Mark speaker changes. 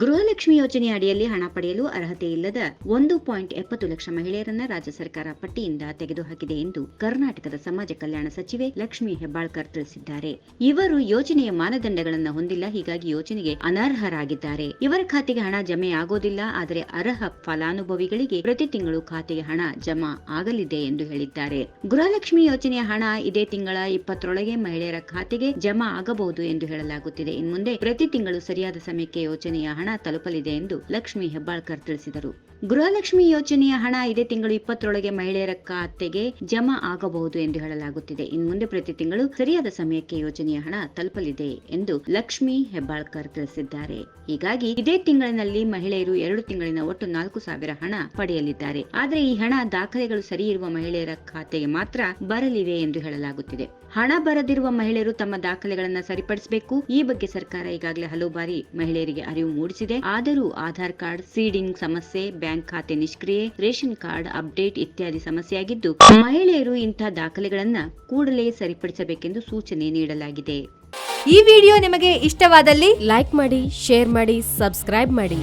Speaker 1: ಗೃಹ ಗೃಹಲಕ್ಷ್ಮಿ ಯೋಜನೆ ಅಡಿಯಲ್ಲಿ ಹಣ ಪಡೆಯಲು ಅರ್ಹತೆ ಇಲ್ಲದ ಒಂದು ಪಾಯಿಂಟ್ ಎಪ್ಪತ್ತು ಲಕ್ಷ ಮಹಿಳೆಯರನ್ನ ರಾಜ್ಯ ಸರ್ಕಾರ ಪಟ್ಟಿಯಿಂದ ತೆಗೆದುಹಾಕಿದೆ ಎಂದು ಕರ್ನಾಟಕದ ಸಮಾಜ ಕಲ್ಯಾಣ ಸಚಿವೆ ಲಕ್ಷ್ಮಿ ಹೆಬ್ಬಾಳ್ಕರ್ ತಿಳಿಸಿದ್ದಾರೆ. ಇವರು ಯೋಜನೆಯ ಮಾನದಂಡಗಳನ್ನು ಹೊಂದಿಲ್ಲ, ಹೀಗಾಗಿ ಯೋಜನೆಗೆ ಅನರ್ಹರಾಗಿದ್ದಾರೆ. ಇವರ ಖಾತೆಗೆ ಹಣ ಜಮೆ ಆಗೋದಿಲ್ಲ, ಆದರೆ ಅರ್ಹ ಫಲಾನುಭವಿಗಳಿಗೆ ಪ್ರತಿ ತಿಂಗಳು ಖಾತೆಗೆ ಹಣ ಜಮಾ ಆಗಲಿದೆ ಎಂದು ಹೇಳಿದ್ದಾರೆ. ಗೃಹಲಕ್ಷ್ಮಿ ಯೋಜನೆಯ ಹಣ ಇದೇ ತಿಂಗಳ ಇಪ್ಪತ್ತರೊಳಗೆ ಮಹಿಳೆಯರ ಖಾತೆಗೆ ಜಮಾ ಆಗಬಹುದು ಎಂದು ಹೇಳಲಾಗುತ್ತಿದೆ. ಇನ್ಮುಂದೆ ಪ್ರತಿ ತಿಂಗಳು ಸರಿಯಾದ ಸಮಯಕ್ಕೆ ಯೋಜನೆಯ ಹಣ ತಲುಪಲಿದೆ ಎಂದು ಲಕ್ಷ್ಮಿ ಹೆಬ್ಬಾಳ್ಕರ್ ತಿಳಿಸಿದರು. ಗೃಹಲಕ್ಷ್ಮಿ ಯೋಜನೆಯ ಹಣ ಇದೇ ತಿಂಗಳು ಇಪ್ಪತ್ತರೊಳಗೆ ಮಹಿಳೆಯರ ಖಾತೆಗೆ ಜಮಾ ಆಗಬಹುದು ಎಂದು ಹೇಳಲಾಗುತ್ತಿದೆ. ಇನ್ಮುಂದೆ ಪ್ರತಿ ತಿಂಗಳು ಸರಿಯಾದ ಸಮಯಕ್ಕೆ ಯೋಜನೆಯ ಹಣ ತಲುಪಲಿದೆ ಎಂದು ಲಕ್ಷ್ಮಿ ಹೆಬ್ಬಾಳ್ಕರ್ ತಿಳಿಸಿದ್ದಾರೆ. ಹೀಗಾಗಿ ಇದೇ ತಿಂಗಳಿನಲ್ಲಿ ಮಹಿಳೆಯರು ಎರಡು ತಿಂಗಳಿನ ಒಟ್ಟು ನಾಲ್ಕು ಸಾವಿರ ಹಣ ಪಡೆಯಲಿದ್ದಾರೆ. ಆದರೆ ಈ ಹಣ ದಾಖಲೆಗಳು ಸರಿ ಮಹಿಳೆಯರ ಖಾತೆಗೆ ಮಾತ್ರ ಬರಲಿವೆ ಎಂದು ಹೇಳಲಾಗುತ್ತಿದೆ. ಹಣ ಬರದಿರುವ ಮಹಿಳೆಯರು ತಮ್ಮ ದಾಖಲೆಗಳನ್ನು ಸರಿಪಡಿಸಬೇಕು. ಈ ಬಗ್ಗೆ ಸರ್ಕಾರ ಈಗಾಗಲೇ ಹಲವು ಬಾರಿ ಮಹಿಳೆಯರಿಗೆ ಅರಿವು ಮೂಡಿಸಿದೆ. ಆದರೂ ಆಧಾರ್ ಕಾರ್ಡ್, ಸೀಡಿಂಗ್ ಸಮಸ್ಯೆ, ಬ್ಯಾಂಕ್ ಖಾತೆ ನಿಷ್ಕ್ರಿಯೆ, ರೇಷನ್ ಕಾರ್ಡ್ ಅಪ್ಡೇಟ್ ಇತ್ಯಾದಿ ಸಮಸ್ಯೆಯಾಗಿದ್ದು, ಮಹಿಳೆಯರು ಇಂತಹ ದಾಖಲೆಗಳನ್ನ ಕೂಡಲೇ ಸರಿಪಡಿಸಬೇಕೆಂದು ಸೂಚನೆ ನೀಡಲಾಗಿದೆ.
Speaker 2: ಈ ವಿಡಿಯೋ ನಿಮಗೆ ಇಷ್ಟವಾದಲ್ಲಿ
Speaker 3: ಲೈಕ್ ಮಾಡಿ, ಶೇರ್ ಮಾಡಿ, ಸಬ್ಸ್ಕ್ರೈಬ್ ಮಾಡಿ.